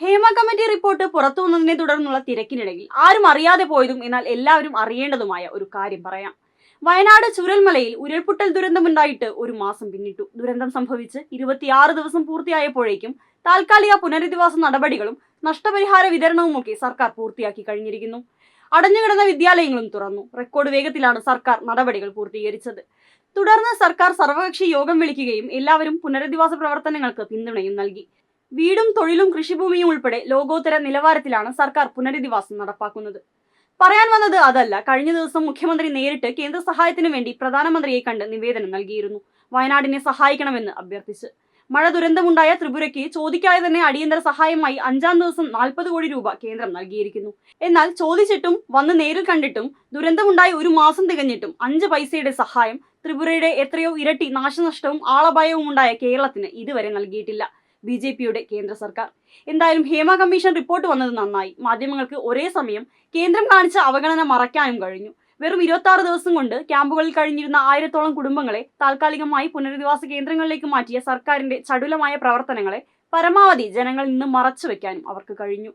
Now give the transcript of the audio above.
Hema committee report പുറത്തു വന്നതിനെ തുടർന്നുള്ള തിരക്കിനിടയിൽ ആരും അറിയാതെ പോയതും എന്നാൽ എല്ലാവരും അറിയേണ്ടതുമായ ഒരു കാര്യം പറയാം. വയനാട് ചുരൽമലയിൽ ഉരുൾപൊട്ടൽ ദുരന്തമുണ്ടായിട്ട് ഒരു മാസം പിന്നിട്ടു. ദുരന്തം സംഭവിച്ച് ഇരുപത്തിയാറ് ദിവസം പൂർത്തിയായപ്പോഴേക്കും താൽക്കാലിക പുനരധിവാസ നടപടികളും നഷ്ടപരിഹാര വിതരണവുമൊക്കെ സർക്കാർ പൂർത്തിയാക്കി കഴിഞ്ഞിരിക്കുന്നു. അടഞ്ഞുകിടന്ന വിദ്യാലയങ്ങളും തുറന്നു. റെക്കോർഡ് വേഗത്തിലാണ് സർക്കാർ നടപടികൾ പൂർത്തീകരിച്ചത്. തുടർന്ന് സർക്കാർ സർവകക്ഷി യോഗം വിളിക്കുകയും എല്ലാവരും പുനരധിവാസ പ്രവർത്തനങ്ങൾക്ക് പിന്തുണയും നൽകി. വീടും തൊഴിലും കൃഷിഭൂമിയും ഉൾപ്പെടെ ലോകോത്തര നിലവാരത്തിലാണ് സർക്കാർ പുനരധിവാസം നടപ്പാക്കുന്നത്. പറയാൻ വന്നത് അതല്ല. കഴിഞ്ഞ ദിവസം മുഖ്യമന്ത്രി നേരിട്ട് കേന്ദ്ര സഹായത്തിനു വേണ്ടി പ്രധാനമന്ത്രിയെ കണ്ട് നിവേദനം നൽകിയിരുന്നു. വയനാടിനെ സഹായിക്കണമെന്ന് അഭ്യർത്ഥിച്ച്. മഴ ദുരന്തമുണ്ടായ ത്രിപുരയ്ക്ക് ചോദിക്കാതെ തന്നെ അടിയന്തര സഹായമായി അഞ്ചാം ദിവസം നാൽപ്പത് കോടി രൂപ കേന്ദ്രം നൽകിയിരിക്കുന്നു. എന്നാൽ ചോദിച്ചിട്ടും വന്ന് നേരിൽ കണ്ടിട്ടും ദുരന്തമുണ്ടായി ഒരു മാസം തികഞ്ഞിട്ടും അഞ്ച് പൈസയുടെ സഹായം ത്രിപുരയുടെ എത്രയോ ഇരട്ടി നാശനഷ്ടവും ആളപായവും ഉണ്ടായ കേരളത്തിന് ഇതുവരെ നൽകിയിട്ടില്ല. ബി ജെ പിയുടെ കേന്ദ്ര സർക്കാർ. എന്തായാലും ഹേമ കമ്മീഷൻ റിപ്പോർട്ട് വന്നത് നന്നായി. മാധ്യമങ്ങൾക്ക് ഒരേ സമയം കേന്ദ്രം കാണിച്ച അവഗണന മറയ്ക്കാനും കഴിഞ്ഞു. വെറും ഇരുപത്തി ദിവസം കൊണ്ട് ക്യാമ്പുകളിൽ കഴിഞ്ഞിരുന്ന ആയിരത്തോളം കുടുംബങ്ങളെ താൽക്കാലികമായി പുനരധിവാസ കേന്ദ്രങ്ങളിലേക്ക് മാറ്റിയ സർക്കാരിന്റെ ചടുലമായ പ്രവർത്തനങ്ങളെ പരമാവധി ജനങ്ങളിൽ നിന്ന് മറച്ചു വെക്കാനും അവർക്ക് കഴിഞ്ഞു.